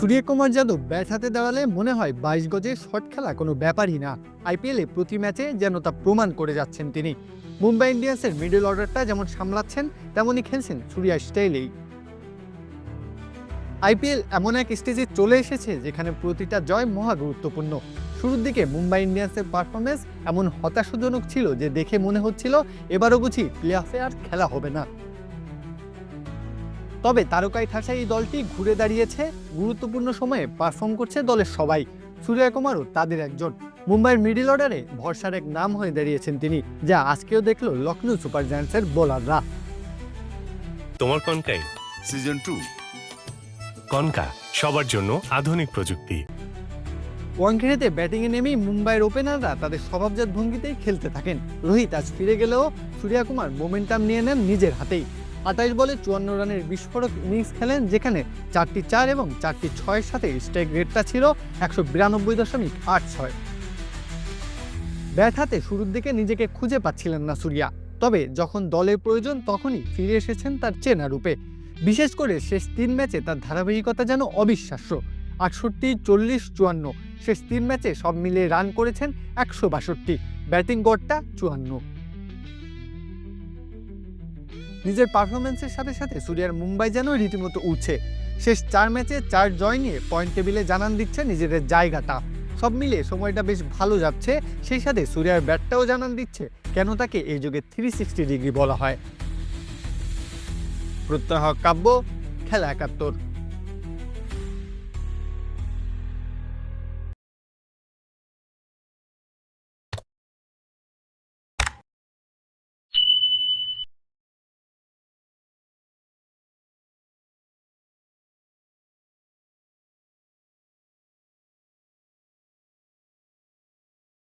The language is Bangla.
সূর্যকুমার যাদব ব্যাট হাতে দাঁড়ালে মনে হয় বাইশ গজে শট খেলা কোনো ব্যাপারই না। আইপিএলে প্রতি ম্যাচে যেন তা প্রমাণ করে যাচ্ছেন তিনি। মুম্বাই ইন্ডিয়ান্সের মিডল অর্ডারটা যেমন সামলাচ্ছেন, তেমনই খেলছেন সূর্যা স্টাইলেই। আইপিএল এমন এক স্টেজে চলে এসেছে যেখানে প্রতিটা জয় মহা গুরুত্বপূর্ণ। শুরুর দিকে মুম্বাই ইন্ডিয়ান্সের পারফরমেন্স এমন হতাশাজনক ছিল যে দেখে মনে হচ্ছিল, এবারও বুঝি প্লে অফে আর খেলা হবে না। তবে তারকাই ঠাসা এই দলটি ঘুরে দাঁড়িয়েছে গুরুত্বপূর্ণ সময়ে পারফর্ম করছে দলের সবাই। সূর্যকুমারও তাদের একজন। মুম্বাইয়ের মিডিল অর্ডারে ভরসার এক নাম হয়ে দাঁড়িয়েছেন তিনি যা আজকেও দেখল লখনৌ সুপার জায়ান্টসের বোলাররা তোমার কনকাই সিজন টু কনকা সবার জন্য আধুনিক প্রযুক্তি। ওয়াংখেড়েতে ব্যাটিংয়ে নেমেই মুম্বাইয়ের ওপেনাররা তাদের স্বভাবজাত ভঙ্গিতেই খেলতে থাকেন। রোহিত আজ ফিরে গেলেও সূর্যকুমার মোমেন্টাম নিয়ে নেন নিজের হাতেই। আঠাইশ বলে চুয়ান্ন রানের বিস্ফোরক ইনিংস খেলেন, যেখানে চারটি চার এবং চারটি ছয়ের সাথে স্ট্রাইক রেটটা ছিল একশো বিরানব্বই দশমিক আট ছয়। ব্যাট হাতে শুরুর দিকে নিজেকে খুঁজে পাচ্ছিলেন না সুরিয়া। তবে যখন দলের প্রয়োজন, তখনই ফিরে এসেছেন তার চেনা রূপে। বিশেষ করে শেষ তিন ম্যাচে তার ধারাবাহিকতা যেন অবিশ্বাস্য। আটষট্টি, চল্লিশ, চুয়ান্ন, শেষ তিন ম্যাচে সব মিলিয়ে রান করেছেন একশো বাষট্টি। ব্যাটিং গড়টা চুয়ান্ন। নিজের পারফরমেন্সের সাথে সাথে সুরিয়ার মুম্বাই যেন রীতিমতো উঠছে। শেষ চার ম্যাচে চার জয় নিয়ে পয়েন্ট টেবিলে জানান দিচ্ছে নিজেদের জায়গাটা। সব মিলে সময়টা বেশ ভালো যাচ্ছে, সেই সাথে সুরিয়ার ব্যাটটাও জানান দিচ্ছে কেন তাকে এই যুগে থ্রি সিক্সটি ডিগ্রি বলা হয়। প্রত্যহ কাব্য, খেলা একাত্তর।